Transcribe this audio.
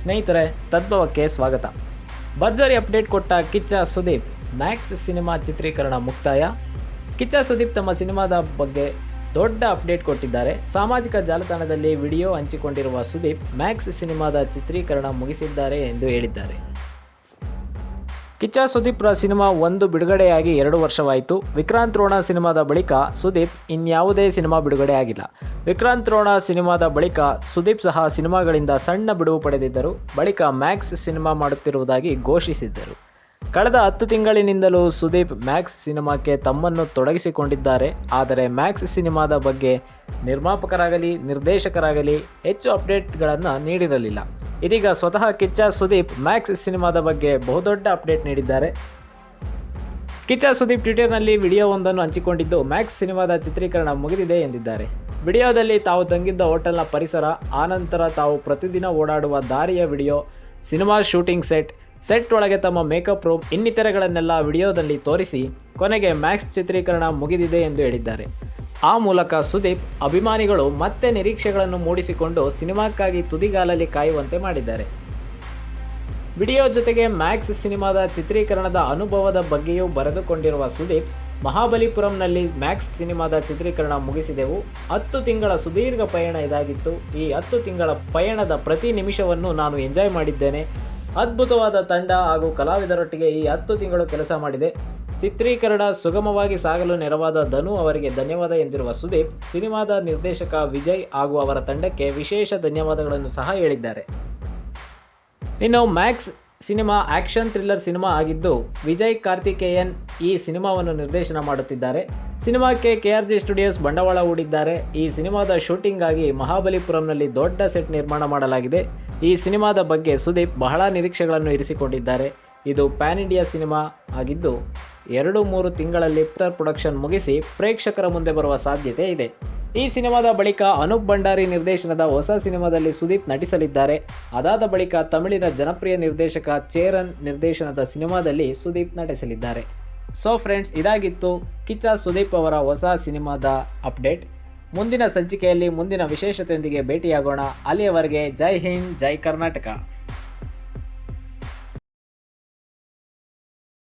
ಸ್ನೇಹಿತರೆ, ತದ್ಭವಕ್ಕೆ ಸ್ವಾಗತ. ಭರ್ಜರಿ ಅಪ್ಡೇಟ್ ಕೊಟ್ಟ ಕಿಚ್ಚ ಸುದೀಪ್ ಮ್ಯಾಕ್ಸ್ ಸಿನಿಮಾ ಚಿತ್ರೀಕರಣ ಮುಕ್ತಾಯ. ಕಿಚ್ಚ ಸುದೀಪ್ ತಮ್ಮ ಸಿನಿಮಾದ ಬಗ್ಗೆ ದೊಡ್ಡ ಅಪ್ಡೇಟ್ ಕೊಟ್ಟಿದ್ದಾರೆ. ಸಾಮಾಜಿಕ ಜಾಲತಾಣದಲ್ಲಿ ವಿಡಿಯೋ ಹಂಚಿಕೊಂಡಿರುವ ಸುದೀಪ್ ಮ್ಯಾಕ್ಸ್ ಸಿನಿಮಾದ ಚಿತ್ರೀಕರಣ ಮುಗಿಸಿದ್ದಾರೆ ಎಂದು ಹೇಳಿದ್ದಾರೆ. ಕಿಚ್ಚ ಸುದೀಪ್ರ ಸಿನಿಮಾ ಒಂದು ಬಿಡುಗಡೆಯಾಗಿ ಎರಡು ವರ್ಷವಾಯಿತು. ವಿಕ್ರಾಂತ್ ರೋಣ ಸಿನಿಮಾದ ಬಳಿಕ ಸುದೀಪ್ ಇನ್ಯಾವುದೇ ಸಿನಿಮಾ ಬಿಡುಗಡೆ ಆಗಿಲ್ಲ ವಿಕ್ರಾಂತ್ ರೋಣ ಸಿನಿಮಾದ ಬಳಿಕ ಸುದೀಪ್ ಸಹ ಸಿನಿಮಾಗಳಿಂದ ಸಣ್ಣ ಬಿಡುವು ಪಡೆದಿದ್ದರು. ಬಳಿಕ ಮ್ಯಾಕ್ಸ್ ಸಿನಿಮಾ ಮಾಡುತ್ತಿರುವುದಾಗಿ ಘೋಷಿಸಿದ್ದರು. ಕಳೆದ ಹತ್ತು ತಿಂಗಳಿನಿಂದಲೂ ಸುದೀಪ್ ಮ್ಯಾಕ್ಸ್ ಸಿನಿಮಾಕ್ಕೆ ತಮ್ಮನ್ನು ತೊಡಗಿಸಿಕೊಂಡಿದ್ದಾರೆ. ಆದರೆ ಮ್ಯಾಕ್ಸ್ ಸಿನಿಮಾದ ಬಗ್ಗೆ ನಿರ್ಮಾಪಕರಾಗಲಿ, ನಿರ್ದೇಶಕರಾಗಲಿ ಹೆಚ್ಚು ಅಪ್ಡೇಟ್ಗಳನ್ನು ನೀಡಿರಲಿಲ್ಲ. ಇದೀಗ ಸ್ವತಃ ಕಿಚ್ಚ ಸುದೀಪ್ ಮ್ಯಾಕ್ಸ್ ಸಿನಿಮಾದ ಬಗ್ಗೆ ಬಹುದೊಡ್ಡ ಅಪ್ಡೇಟ್ ನೀಡಿದ್ದಾರೆ. ಕಿಚ್ಚ ಸುದೀಪ್ ಟ್ವಿಟರ್ನಲ್ಲಿ ವಿಡಿಯೋವೊಂದನ್ನು ಹಂಚಿಕೊಂಡಿದ್ದು ಮ್ಯಾಕ್ಸ್ ಸಿನಿಮಾದ ಚಿತ್ರೀಕರಣ ಮುಗಿದಿದೆ ಎಂದಿದ್ದಾರೆ. ವಿಡಿಯೋದಲ್ಲಿ ತಾವು ತಂಗಿದ್ದ ಹೋಟೆಲ್ನ ಪರಿಸರ, ಆನಂತರ ತಾವು ಪ್ರತಿದಿನ ಓಡಾಡುವ ದಾರಿಯ video, cinema shooting set set ಒಳಗೆ ತಮ್ಮ ಮೇಕಪ್ ರೂಮ್ ಇನ್ನಿತರೆಗಳನ್ನೆಲ್ಲ ವಿಡಿಯೋದಲ್ಲಿ ತೋರಿಸಿ ಕೊನೆಗೆ ಮ್ಯಾಕ್ಸ್ ಚಿತ್ರೀಕರಣ ಮುಗಿದಿದೆ ಎಂದು ಹೇಳಿದ್ದಾರೆ. ಆ ಮೂಲಕ ಸುದೀಪ್ ಅಭಿಮಾನಿಗಳು ಮತ್ತೆ ನಿರೀಕ್ಷೆಗಳನ್ನು ಮೂಡಿಸಿಕೊಂಡು ಸಿನಿಮಾಕ್ಕಾಗಿ ತುದಿಗಾಲಲ್ಲಿ ಕಾಯುವಂತೆ ಮಾಡಿದ್ದಾರೆ. ವಿಡಿಯೋ ಜೊತೆಗೆ ಮ್ಯಾಕ್ಸ್ ಸಿನಿಮಾದ ಚಿತ್ರೀಕರಣದ ಅನುಭವದ ಬಗ್ಗೆಯೂ ಬರೆದುಕೊಂಡಿರುವ ಸುದೀಪ್, ಮಹಾಬಲಿಪುರಂನಲ್ಲಿ ಮ್ಯಾಕ್ಸ್ ಸಿನಿಮಾದ ಚಿತ್ರೀಕರಣ ಮುಗಿಸಿದೆವು. ಹತ್ತು ತಿಂಗಳ ಸುದೀರ್ಘ ಪಯಣ ಇದಾಗಿತ್ತು. ಈ ಹತ್ತು ತಿಂಗಳ ಪಯಣದ ಪ್ರತಿ ನಿಮಿಷವನ್ನು ನಾನು ಎಂಜಾಯ್ ಮಾಡಿದ್ದೇನೆ. ಅದ್ಭುತವಾದ ತಂಡ ಹಾಗೂ ಕಲಾವಿದರೊಟ್ಟಿಗೆ ಈ ಹತ್ತು ತಿಂಗಳು ಕೆಲಸ ಮಾಡಿದೆ. ಚಿತ್ರೀಕರಣ ಸುಗಮವಾಗಿ ಸಾಗಲು ನೆರವಾದ ಧನು ಅವರಿಗೆ ಧನ್ಯವಾದ ಎಂದಿರುವ ಸುದೀಪ್, ಸಿನಿಮಾದ ನಿರ್ದೇಶಕ ವಿಜಯ್ ಹಾಗೂ ಅವರ ತಂಡಕ್ಕೆ ವಿಶೇಷ ಧನ್ಯವಾದಗಳನ್ನು ಸಹ ಹೇಳಿದ್ದಾರೆ. ಇನ್ನು Max cinema action thriller cinema ಆಗಿದ್ದು, ವಿಜಯ್ ಕಾರ್ತಿಕೇಯನ್ ಈ ಸಿನಿಮಾವನ್ನು ನಿರ್ದೇಶನ ಮಾಡುತ್ತಿದ್ದಾರೆ. ಸಿನಿಮಾಕ್ಕೆ ಕೆ ಆರ್ ಜಿ ಸ್ಟುಡಿಯೋಸ್ ಬಂಡವಾಳ ಹೂಡಿದ್ದಾರೆ. ಈ ಸಿನಿಮಾದ ಶೂಟಿಂಗ್ ಆಗಿ ಮಹಾಬಲಿಪುರಂನಲ್ಲಿ ದೊಡ್ಡ ಸೆಟ್ ನಿರ್ಮಾಣ ಮಾಡಲಾಗಿದೆ. ಈ ಸಿನಿಮಾದ ಬಗ್ಗೆ ಸುದೀಪ್ ಬಹಳ ನಿರೀಕ್ಷೆಗಳನ್ನು ಇರಿಸಿಕೊಂಡಿದ್ದಾರೆ. ಇದು ಪ್ಯಾನ್ ಇಂಡಿಯಾ ಸಿನಿಮಾ ಆಗಿದ್ದು ಎರಡು ಮೂರು ತಿಂಗಳಲ್ಲಿ ಪುಟರ್ ಪ್ರೊಡಕ್ಷನ್ ಮುಗಿಸಿ ಪ್ರೇಕ್ಷಕರ ಮುಂದೆ ಬರುವ ಸಾಧ್ಯತೆ ಇದೆ. ಈ ಸಿನಿಮಾದ ಬಳಿಕ ಅನೂಪ್ ಭಂಡಾರಿ ನಿರ್ದೇಶನದ ಹೊಸ ಸಿನಿಮಾದಲ್ಲಿ ಸುದೀಪ್ ನಟಿಸಲಿದ್ದಾರೆ. ಅದಾದ ಬಳಿಕ ತಮಿಳಿನ ಜನಪ್ರಿಯ ನಿರ್ದೇಶಕ ಚೇರನ್ ನಿರ್ದೇಶನದ ಸಿನಿಮಾದಲ್ಲಿ ಸುದೀಪ್ ನಟಿಸಲಿದ್ದಾರೆ. ಸೊ ಫ್ರೆಂಡ್ಸ್ ಇದಾಗಿತ್ತು ಕಿಚ್ಚ ಸುದೀಪ್ ಅವರ ಹೊಸ ಸಿನಿಮಾದ ಅಪ್ಡೇಟ್. ಮುಂದಿನ ಸಂಚಿಕೆಯಲ್ಲಿ ಮುಂದಿನ ವಿಶೇಷತೆಯೊಂದಿಗೆ ಭೇಟಿಯಾಗೋಣ. ಅಲ್ಲಿಯವರೆಗೆ ಜೈ ಹಿಂದ್, ಜೈ ಕರ್ನಾಟಕ.